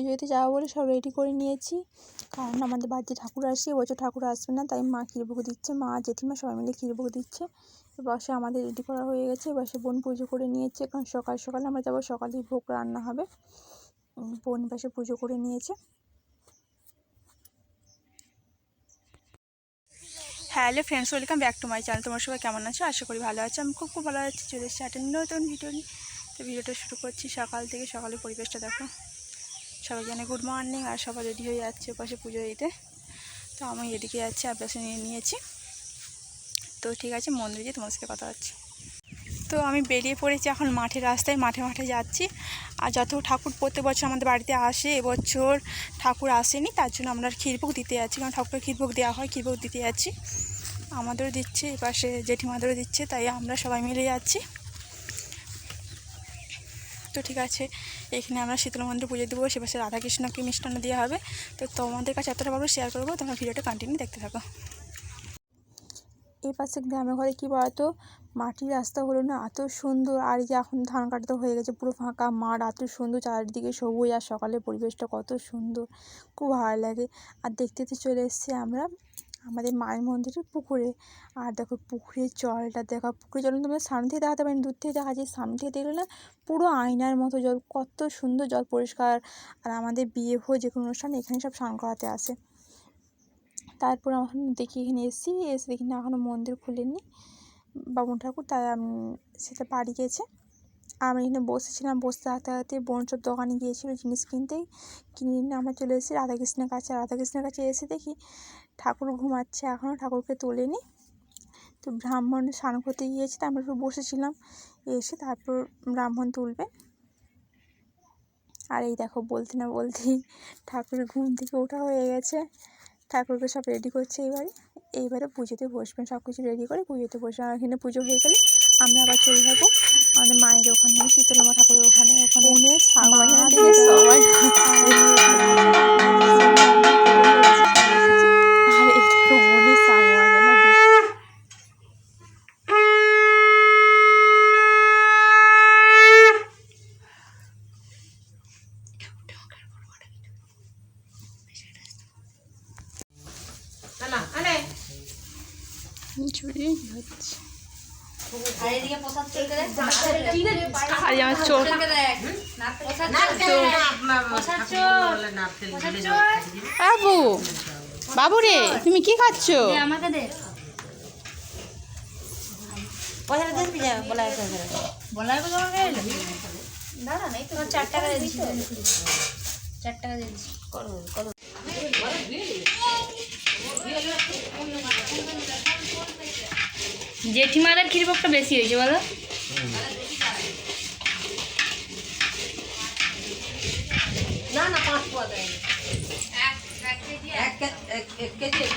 পুজো দিতে যাব বলে সব রেডি করে নিয়েছি। কারণ আমাদের বাড়িতে ঠাকুর আসছে এবছর ঠাকুর আসবে না, তাই মা ক্ষীরভোগ দিচ্ছে, মা, জেঠিমা সবাই মিলে ক্ষীরভোগ দিচ্ছে। এবার সে আমাদের রেডি করা হয়ে গেছে এবার সে বোন পুজো করে নিয়েছে কারণ সকাল সকালে আমরা যাব সকালেই ভোগ রান্না হবে। বোন পাশে পুজো করে নিয়েছে। Hello friends welcome back to my channel তোমার সবাই কেমন আছো? আশা করি ভালো আছো। আমি খুব খুব ভালো আছি, চলে এসেছি একটা নতুন ভিডিও নিয়ে। তো ভিডিওটা শুরু করছি সকাল থেকে, সকালের পরিবেশটা দেখো। সবাই জানে গুড মর্নিং আর সবাই রেডি হয়ে যাচ্ছে পাশে পুজো দিতে। তো আমি এদিকে যাচ্ছি পাশে নিয়ে নিয়েছি। তো ঠিক আছে, মন্দিরে গিয়ে তোমার সাথে কথা হচ্ছে। তো আমি বেরিয়ে পড়েছি এখন মাঠের রাস্তায়, মাঠে মাঠে যাচ্ছি। আর যত ঠাকুর প্রত্যেক বছর আমাদের বাড়িতে আসে, এবছর ঠাকুর আসেনি, তার জন্য আমরা ক্ষীরভোগ দিতে যাচ্ছি। কারণ ঠাকুরের ক্ষীরভোগ দেওয়া হয়, ক্ষীরভোগ দিতে যাচ্ছি। আমাদেরও দিচ্ছে, এপাশে জেঠিমাদেরও দিচ্ছে, তাই আমরা সবাই মিলে যাচ্ছি। তো ঠিক আছে, এখানে আমরা শীতলা মন্দির পুজো দেবো, সে পাশে রাধাকৃষ্ণকে মিষ্টান্ন দেওয়া হবে। তো তোমাদের কাছে এতটা ভালো শেয়ার করব, তোমরা ভিডিওটা কন্টিনিউ দেখতে থাকো। এই পাশে গ্রামের ঘরে কী বলতো, মাটির রাস্তা হলো না এত সুন্দর, আর যে এখন ধান কাটতে হয়ে গেছে পুরো ফাঁকা, মাঠ এত সুন্দর, চারিদিকে সবুজ, আর সকালের পরিবেশটা কত সুন্দর, খুব ভালো লাগে। আর দেখতে দেখতে চলে এসেছি আমরা আমাদের মায়ের মন্দিরের পুকুরে। আর দেখো পুকুরের জলটা, দেখো পুকুরের জল তোমরা সামনে থেকে দেখাতে পারেন দূর থেকে দেখা যায় সামনে থেকে দেখলে না পুরো আয়নার মতো জল, কত সুন্দর জল পরিষ্কার। আর আমাদের বিয়ে হোক যে কোনো অনুষ্ঠান, এখানে সব স্নান করাতে আসে তারপর এখন দেখি, এখানে এসেছি, এসে দেখি না এখনও মন্দির খুলেনি। বামুন ঠাকুর আম- সেটা বাড়ি গেছে। আমি এখানে বসেছিলাম বসতে থাকতে থাকতে বোন সব দোকানে গিয়েছিল জিনিস কিনতে। কিনে নিয়ে আমরা চলে এসেছি রাধাকৃষ্ণের কাছে। রাধাকৃষ্ণের কাছে এসে দেখি ঠাকুর ঘুমাচ্ছে, এখনও ঠাকুরকে তোলেনি। তো ব্রাহ্মণ স্নান করতে গিয়েছে, তো আমরা একটু বসেছিলাম। এসে তারপর ব্রাহ্মণ তুলবে। আর এই দেখো, বলতে না বলতেই ঠাকুরের ঘুম থেকে ওঠা হয়ে গেছে। ঠাকুরকে সব রেডি করছে এইবারে এইবারে পুজোতে বসবেন সব কিছু রেডি করে পুজোতে বসে আর এখানে পুজো হয়ে গেলে আমরা আবার চলে যাব আমাদের মায়ের ওখানে শীতলামা ঠাকুরের ওখানে ওখানে উনি সবাই আর এই দেখো মনে সাগবাজানা চুরি হচ্ছে। আর আমার চোখ। বাবু বাবু রে তুমি কি খাচ্ছ? আমাকে দে পয়সা দিস যা বলা নাই তো চার টাকা দিয়ে দিচ্ছি। চার টাকা দিয়ে করো করো জেঠিমাদের ক্ষীরভোগটা বেশি হয়েছে বলো। না না পাঁচ পোয়া দেয় এক কেজি এক?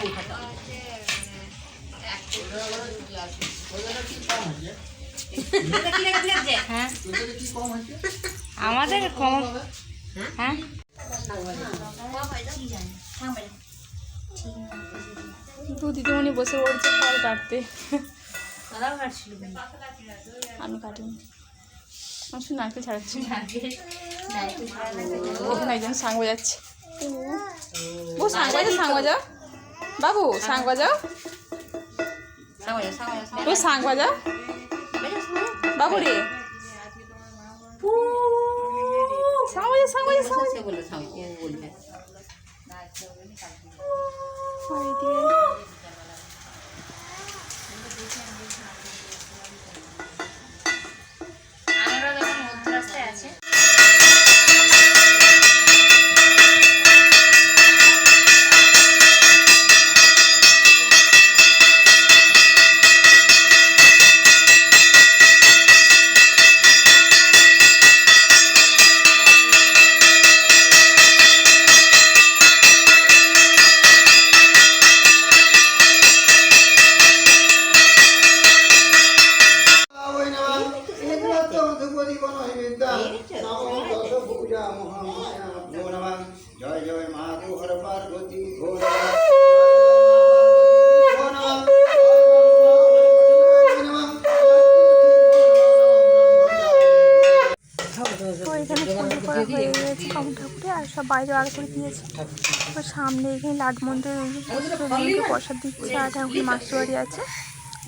হ্যাঁ। আমাদের কম হ্যাঁ? দু দিদিমণি বসে পড়ছে ফল কাটতে। আমি কাটিনি। আমি শুধু নারকেল ছাড়াচ্ছি। ওখানে একজন সাং বাজাচ্ছে। ও। সাং বাজা সাং বাজা বাবু সাং বাজাও। ও সাং বাজা বাবু রে। সাং বাজা সাং বাজা সাং সে বলে বলবে। আর সব বাইরে করে দিয়েছে সামনে এখানে লাট মন্দির প্রসাদ দিচ্ছে আর ঠাকুর মাসুয়ারি আছে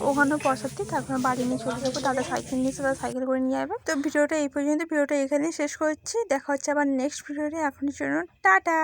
ওখানেও প্রসাদ তারপরে বাড়ি নিয়ে চলে যাব দাদা সাইকেল নিয়েছে দাদা সাইকেল করে নিয়ে যাবে। তো ভিডিওটা এই পর্যন্ত, ভিডিওটা এখানেই শেষ করছি। দেখা হচ্ছে আবার নেক্সট ভিডিওটা এখনই জন্য টাটা!